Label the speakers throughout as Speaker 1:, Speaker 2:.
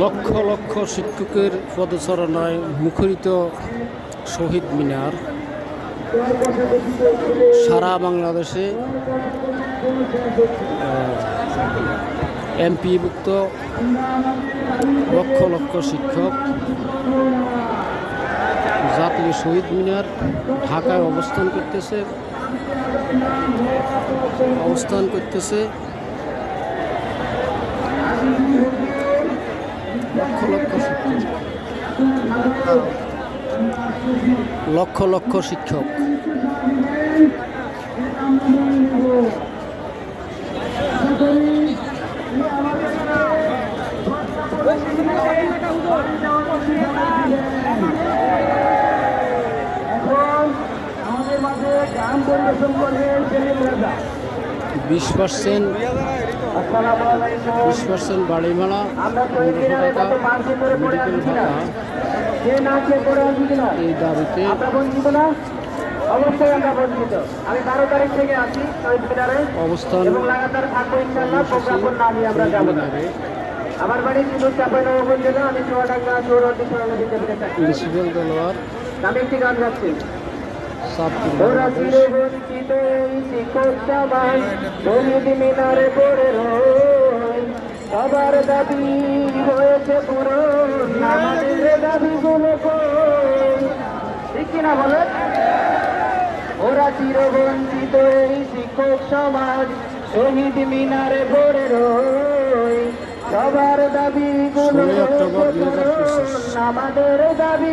Speaker 1: লক্ষ লক্ষ শিক্ষকের পদচারণায় মুখরিত শহীদ মিনার। সারা বাংলাদেশে এমপিভুক্ত লক্ষ লক্ষ শিক্ষক জাতীয় শহীদ মিনার ঢাকায় অবস্থান করতেছে অবস্থান করতেছে লক্ষ লক্ষ শিক্ষক লক্ষ লক্ষ শিক্ষক। বিশ পার্সেন্ট বিশ পার্সেন্ট বাড়ি ভাড়া
Speaker 2: আমরা এই
Speaker 1: পনেরোশো টাকা
Speaker 2: মতো মার্চে করে পড়ে
Speaker 1: মেডিকেল ভাতা এই দাবিতে
Speaker 2: থেকে
Speaker 1: অবস্থান
Speaker 2: আমরা বাড়ি কিন্তু চাপাই নবগঞ্জ জেলা আমি চুয়াডাঙ্গা চৌরটি সরণী দিতে চাই আমি একটি গান গাচ্ছি সবাই শহীদ মিনারে পড়ে রয়। সবার দাবি হয়েছে পূরণ আমাদের দাবি গুলো ঠিক কিনা বলে? ওরা চিরবঞ্চিত এই শিক্ষক সমাজ শহীদ মিনারে পড়ে রয়। সবার দাবি গুলো
Speaker 1: ষোলোই অক্টোবর দুই হাজার পঁচিশ
Speaker 2: আমাদের দাবি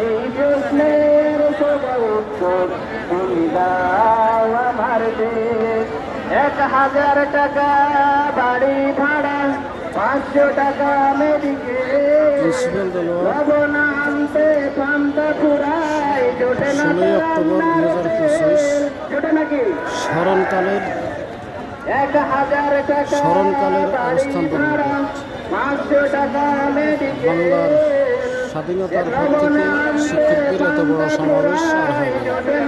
Speaker 2: এই প্রশ্নের সোজা উত্তর তুমি দাও আমার দেশ এক হাজার টাকা বাড়ি ভাড়া পাঁচশো টাকা পান্তা ফুরাই জোটে না
Speaker 1: অক্টোবর দুই হাজার পঁচিশ স্মরণকালের
Speaker 2: এক হাজার টাকা
Speaker 1: স্মরণকালের অবস্থান বাংলার স্বাধীনতার পর থেকে শিক্ষকদের এত বড় সমাবেশ আর হয়
Speaker 2: না।